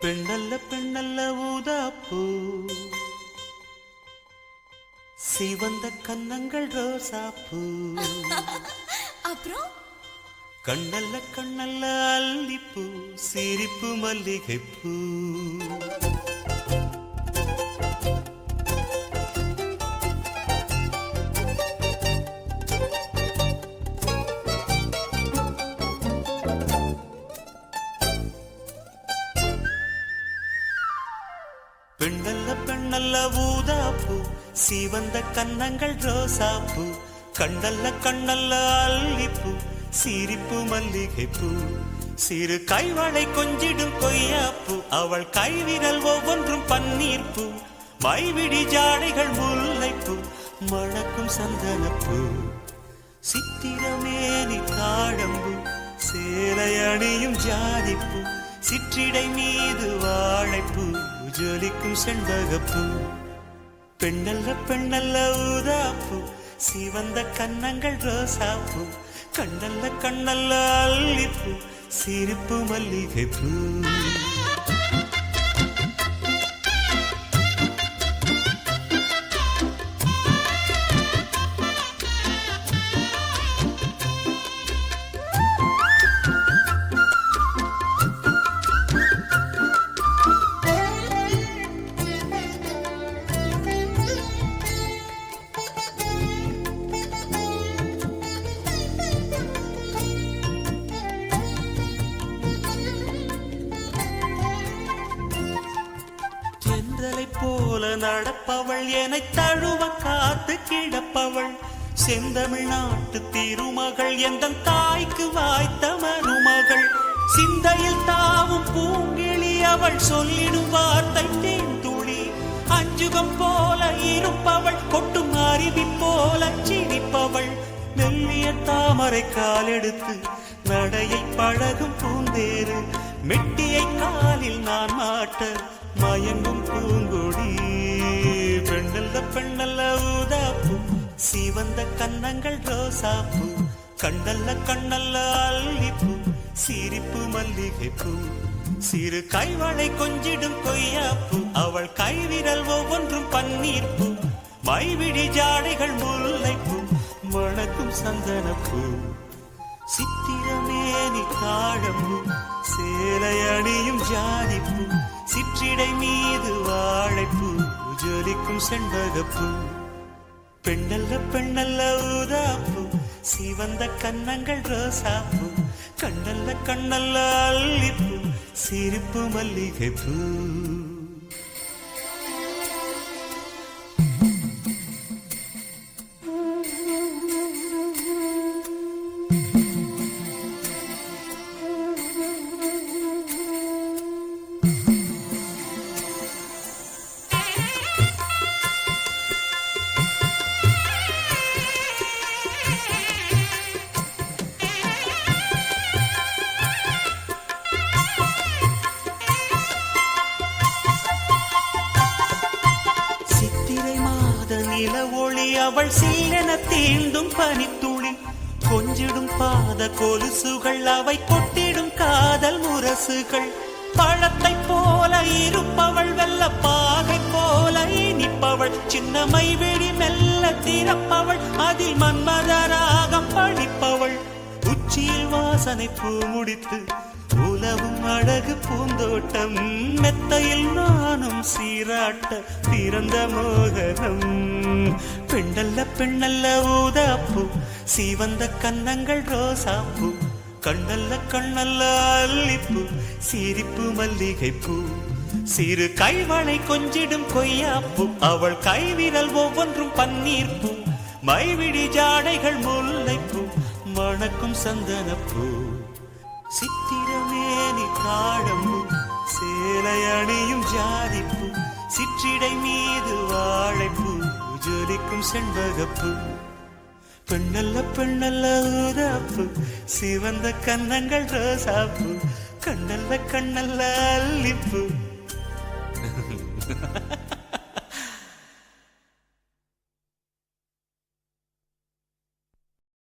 பெண்ணல்ல பெண்ணல்ல ஊதாப்பூ. சிவந்த கன்னங்கள் ரோசாப்பூ. அப்புறம்? கண்ணல்ல கண்ணல்ல அல்லிப்பூ சிரிப்பு மல்லிகைப்பூ. பெண்ணல்ல பெண்ணல்ல ஊதாப்பூ சிவந்த கன்னங்கள் ரோசாப்பூ கண்ணல்ல கண்ணல்ல அல்லிப்பூ சிரிப்பு மல்லிகைப்பூ. சிறு கைவளை கொஞ்சிடும் கொய்யாப்பூ அவள் கைவிரல் ஒவ்வொன்றும் பன்னீர்ப்பூ. மைவிடி ஜாடைகள் முல்லைப்பூ மணக்கும் சந்தனப்பூ. சித்திரமேனி தாழம்பு சேலை அணியும் ஜாதிப்பூ சிற்றிடை மீது வாழைப்பூ. ஜொலிக்கும் செண்பகப்பூ. பெண்ணல்ல பெண்ணல்ல ஊதாப்பூ. சிவந்த கன்னங்கள் ரோசாப்பூ. கண்ணல்ல கண்ணல்ல அல்லிப்பூ. சிரிப்பு மல்லிகைப்பூ. போல நடப்பவள் என தழுவ காத்து கிடப்பவள். செந்தமிழ் நாட்டு திருமகள் எந்த தாய்க்கு வாய்த்த மருமகள். சிந்தையில் தாவும் பூங்கிழி அவள் சொல்லிடும் வார்த்தை தேந்துளி அஞ்சுகம் போல இருப்பவள் கொட்டும் அருவி போல சிரிப்பவள். மெல்லிய தாமரை காலெடுத்து நடையை பழகும் பூந்தேறு. மெட்டியை காலில் நான் மாட்ட மயங்கும் பெண்ணல்ல பெண்ணல்ல ஊதாப்பூ சிவந்த கன்னங்கள் ரோசாப்பூ கண்ணல்ல கண்ணல்ல அல்லிப்பூ சிரிப்பு மல்லிகைப்பூ. சிறு கைவளை கொஞ்சிடும் கொய்யாப்பூ அவள் கைவிரல் ஒவ்வொன்றும் பன்னீர்ப்பூ. மைவிடி ஜாடைகள் முல்லைப்பூ மணக்கும் சந்தனப்பூ. சித்திரமேனி தாழம்பூ சேலை அணியும் ஜாதிப்பூ செண்பகப்பூ. பெண்ணல்ல பெண்ணல்ல ஊதாப்பூ. சிவந்த கன்னங்கள் ரோசாப்பூ. கண்ணல்ல கண்ணல்ல அல்லிப்பூ. சிரிப்பு மல்லிகைப்பூ. அவள் சீலென தீண்டும் பனித்துளி. கொஞ்சிடும் பாத கொலுசுகள் அவை கொட்டிடும் காதல் முரசுகள். பழத்தை போல இருப்பவள் வெல்ல பாகை போல இனிப்பவள். சின்னமை வெடி மெல்ல திறப்பவள் அதில் மன்மதராகம் படிப்பவள். உச்சியில் வாசனை பூ முடித்து உலவும் அழகு பூந்தோட்டம். மெத்தையில் நானும் சீராட்ட பிறந்த மோகனம். பெண்ணல்ல பெண்ணல்ல ஊதாப்பு சிவந்த கன்னங்கள் ரோசாப்பு கண்ணல்ல கண்ணல்ல அல்லிப்பு சிரிப்பு மல்லிகைப்பூ. சிறு கைவளை கொஞ்சிடும் கொய்யாப்பு அவள் கைவிரல் ஒவ்வொன்றும் பன்னீர்ப்பு. மைவிடி ஜாடைகள் முல்லைப்பூ மணக்கும் சந்தனப்பூ. சித்திர தாழம்பூ சேலை அணியும் ஜாதிப்பூ சிற்றிடை மீது வாழைப்பூ ஜொலிக்கும் செண்பகப்பு. பெண்ணல்ல பெண்ணல்ல ஊதாப்பு சிவந்த கன்னங்கள் ரோசாப்பு கண்ணல்ல கண்ணல்ல அல்லிப்பு.